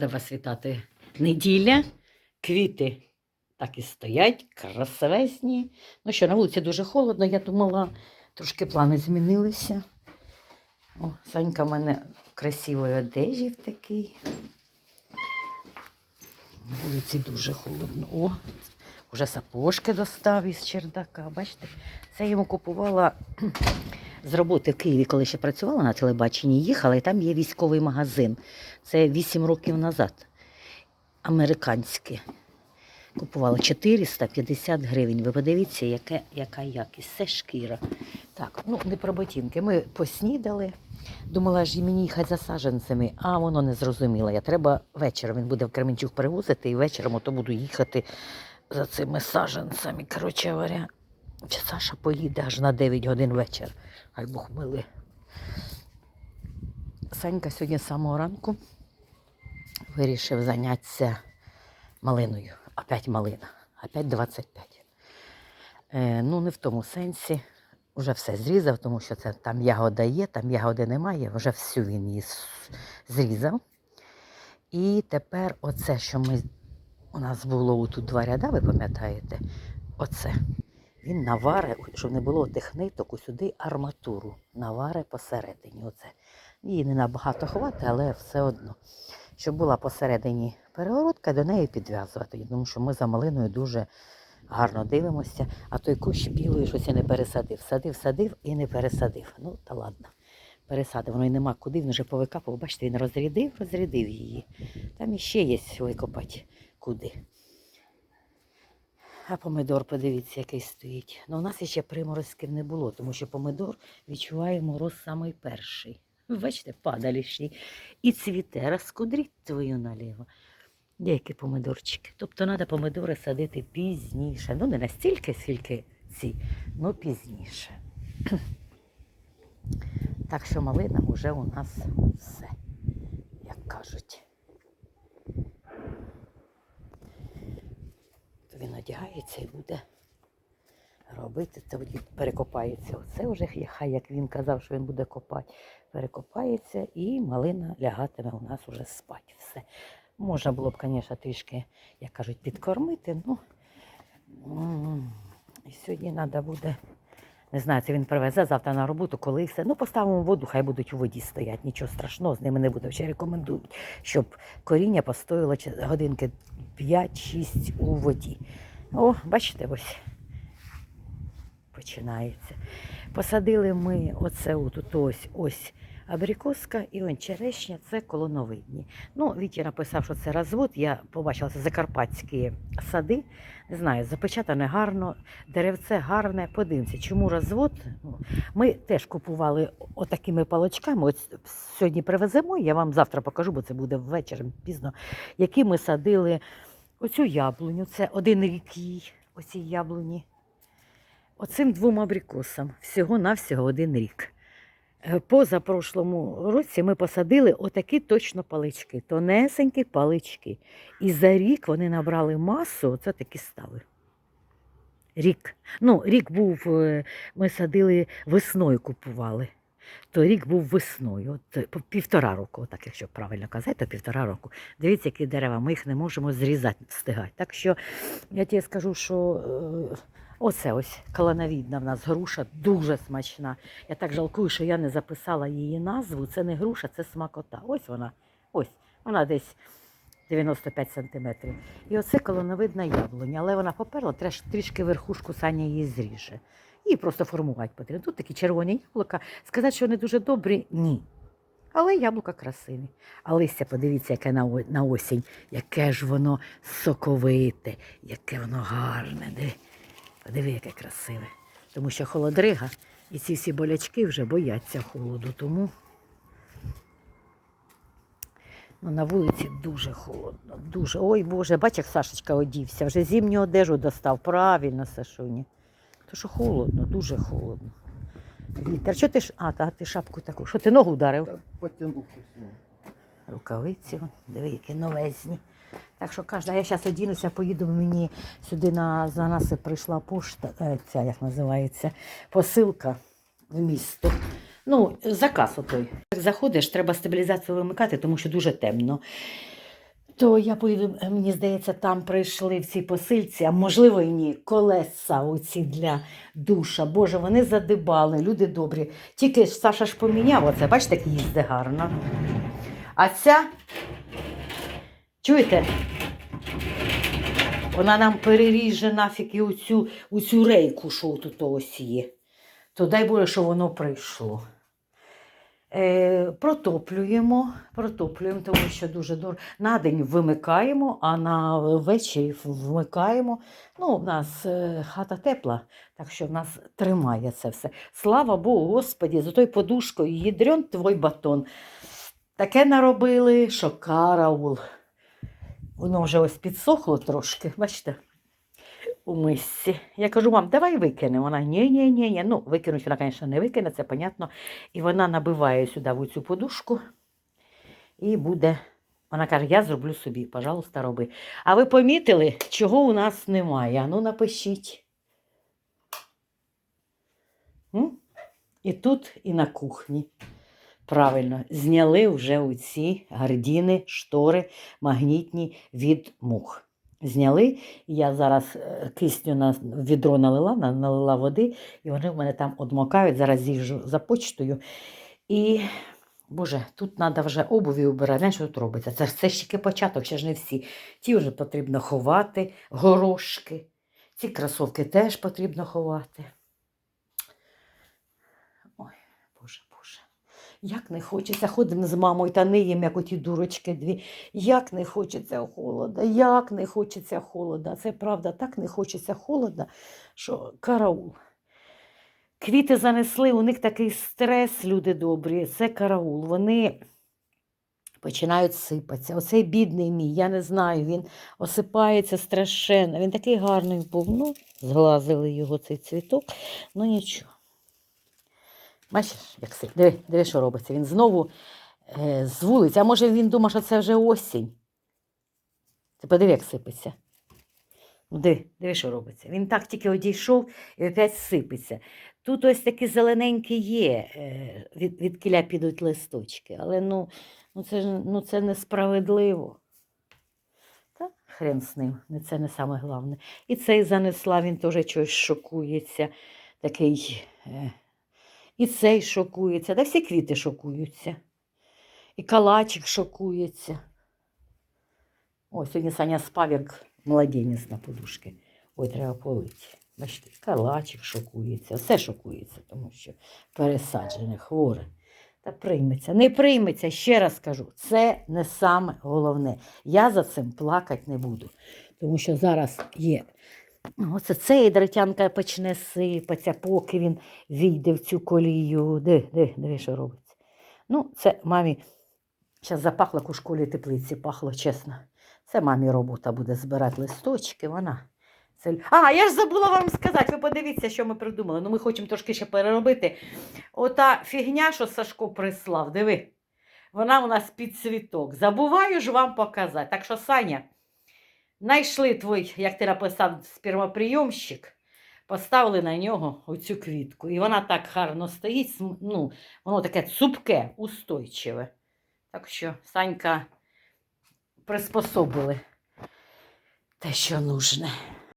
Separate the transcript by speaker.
Speaker 1: Рада вас вітати. Неділя, квіти так і стоять, красивесні. Ну що, на вулиці дуже холодно, я думала, трошки плани змінилися. О, Санька в мене в красивої одежі в такій. На вулиці дуже холодно. О, вже сапожки достав із чердака. Бачите, це я йому купувала з роботи в Києві, коли ще працювала на телебаченні, їхала, і там є військовий магазин. Це 8 років назад. Американське. Купувала 450 гривень. Ви подивіться, яке, яка якість. Це шкіра. Так, ну не про ботинки. Ми поснідали. Думала ж мені їхати за саджанцями, а воно не зрозуміло. Я треба вечором. Він буде в Кременчук перевозити, і вечором ото буду їхати за цими саджанцями. Коротше говоря, чи Саша поїде аж на 9 годин вечір. Ай Бог мили. Санька сьогодні з самого ранку вирішив зайнятися малиною. Опять малина. Опять 25. Е, ну, не в тому сенсі. Вже все зрізав, тому що це там ягода є, там ягоди немає. Вже всю він її зрізав. І тепер оце, що ми у нас було тут два ряда, ви пам'ятаєте? Оце. Він наваре, щоб не було тих ниток, сюди арматуру наваре посередині. Оце. Її не набагато хватить, але все одно. Щоб була посередині перегородка, до неї підв'язувати. Тому що ми за малиною дуже гарно дивимося, а той кущ білої щось я не пересадив. Садив, садив і не пересадив. Ну, та ладно. Пересадив, воно й нема куди, він вже повикапав. Бачите, він розрядив, розрядив її. Там іще є викопати куди. А помидор, подивіться, який стоїть. Ну, у нас ще приморозків не було, тому що помидор відчуває мороз самий перший. Бачите, падалішній. І цвіте, розкудріть твою наліво. Деякі помидорчики. Тобто треба помидори садити пізніше. Ну, не настільки, скільки ці, але пізніше. Так що малина вже у нас все, як кажуть. То одягається і буде робити. Це перекопається. Оце вже хай, як він казав, що він буде копати. Перекопається і малина лягатиме у нас уже спати. Все. Можна було б, звісно, трішки, як кажуть, підкормити. Ну, і сьогодні треба буде. Не знаю, це він привезе завтра на роботу, коли все. Ну, поставимо воду, хай будуть у воді стоять. Нічого страшного, з ними не буде. Ще рекомендують, щоб коріння постояло годинки 5-6 у воді. О, бачите, ось починається. Посадили ми оце от ось ось абрикоска і он черешня, це колоновидні. Ну, Вітя написав, що це розвод. Я побачила це закарпатські сади. Не знаю, запечатане гарно, деревце гарне. Подивимося, чому розвод. Ми теж купували отакими палочками. От сьогодні привеземо, я вам завтра покажу, бо це буде ввечері пізно, які ми садили оцю яблуню. Це один рік їй, оцій яблуні. Оцим двом абрикосам всього-навсього один рік. Е, Позапрошлому році ми посадили отакі точно палички, тонесенькі палички. І за рік вони набрали масу, оце такі стали. Рік. Ну, рік був, е, ми садили весною купували. То рік був весною, от е, півтора року, так якщо правильно казати, то півтора року. Дивіться, які дерева, ми їх не можемо зрізати, встигати. Так що я тобі скажу, що е, оце ось калановідна в нас груша, дуже смачна. Я так жалкую, що я не записала її назву. Це не груша, це смакота. Ось вона. Ось. Вона десь 95 сантиметрів. І оце колоновидна яблуня. Але вона поперла, трішки верхушку Саня її зріже. Її просто формувати потрібно. Тут такі червоні яблука. Сказати, що вони дуже добрі, ні. Але яблука красиві. А листя, подивіться, яке на, на осінь, яке ж воно соковите, яке воно гарне. Диви. Подиви, яке красиве. Тому що холодрига і ці всі болячки вже бояться холоду. Тому ну, на вулиці дуже холодно. Дуже. Ой Боже, бач, як Сашечка одівся. Вже зимню одежу достав. Правильно, Сашуня. То що холодно, дуже холодно. Вітер. Що ти ж. А, та ти шапку таку. Що ти ногу вдарив?
Speaker 2: Потягнув.
Speaker 1: Рукавиці, диви, які новезні. Так що кожна, я зараз одінуся, поїду мені сюди на за нас прийшла пошта, е, ця як називається, посилка в місто. Ну, заказ отой. Як заходиш, треба стабілізацію вимикати, тому що дуже темно. То я поїду, е, мені здається, там прийшли в цій посильці, а можливо і ні, колеса оці для душа. Боже, вони задибали, люди добрі. Тільки Саша ж поміняв оце, бачите, як їздить гарно. А ця, чуєте? Вона нам переріже нафіг і оцю, оцю рейку, що тут ось є. То дай Боже, що воно прийшло. Е, протоплюємо, протоплюємо, тому що дуже дорого. На день вимикаємо, а на ввечері вмикаємо. Ну, в нас е, хата тепла, так що в нас тримає це все. Слава Богу, Господі, за той подушкою їдрен твой батон. Таке наробили, що караул. Воно вже ось підсохло трошки, бачите, у мисці. Я кажу, мам, давай викинемо. Вона ні, ні, ні, ні. Ну, викинуть вона, звісно, не викине, це понятно. І вона набиває сюди в цю подушку і буде. Вона каже, я зроблю собі, пожалуйста, роби. А ви помітили, чого у нас немає? Ну, напишіть. М? І тут, і на кухні. Правильно, зняли вже оці гардіни, штори магнітні від мух. Зняли, я зараз е, кисню на відро налила, налила води, і вони в мене там одмокають. Зараз їжджу за почтою. І, Боже, тут треба вже обуві убирати. Знаєш, що тут робиться? Це, це ж тільки початок, ще ж не всі. Ті вже потрібно ховати, горошки. Ці кросовки теж потрібно ховати. Ой, Боже, Боже. Як не хочеться, ходимо з мамою та ниємо, як оті дурочки дві. Як не хочеться холода, як не хочеться холода. Це правда, так не хочеться холода, що караул. Квіти занесли, у них такий стрес, люди добрі, це караул. Вони починають сипатися. Оцей бідний мій, я не знаю, він осипається страшенно. Він такий гарний був. Ну, зглазили його цей цвіток, ну нічого. Бачиш, як сип. Диви, диви, що робиться. Він знову е, з вулиці. А може він думає, що це вже осінь. Ти подиви, як сипеться. Ну, Диви, диви, що робиться. Він так тільки одійшов і опять сипеться. Тут ось такі зелененькі є, е, від, від кіля підуть листочки, але ну, ну, це, ж- ну, це несправедливо. Та хрен з ним, це не саме головне. І цей занесла, він теж чогось шокується. Такий. І цей шокується, та всі квіти шокуються. І калачик шокується. Ой, сьогодні Саня спав, як младенець на подушці. Ой, треба полити. Бачите, калачик шокується, все шокується, тому що пересаджене, хворе. Та прийметься. Не прийметься, ще раз кажу, це не саме головне. Я за цим плакати не буду. Тому що зараз є. Ну, Оце цей дратянка почне сипатися, поки він війде в цю колію. Диви, диви, диви, що робиться. Ну, це мамі. Зараз запахло, як у школі теплиці пахло, чесно. Це мамі робота буде збирати листочки, вона. Це... А, я ж забула вам сказати, ви подивіться, що ми придумали. Ну, ми хочемо трошки ще переробити. Ота фігня, що Сашко прислав, диви. Вона у нас під цвіток. Забуваю ж вам показати. Так що, Саня, знайшли твій, як ти написав, спермоприйомщик, поставили на нього оцю квітку. І вона так гарно стоїть, ну, воно таке цупке, устойчиве. Так що, Санька, приспособили те, що нужне.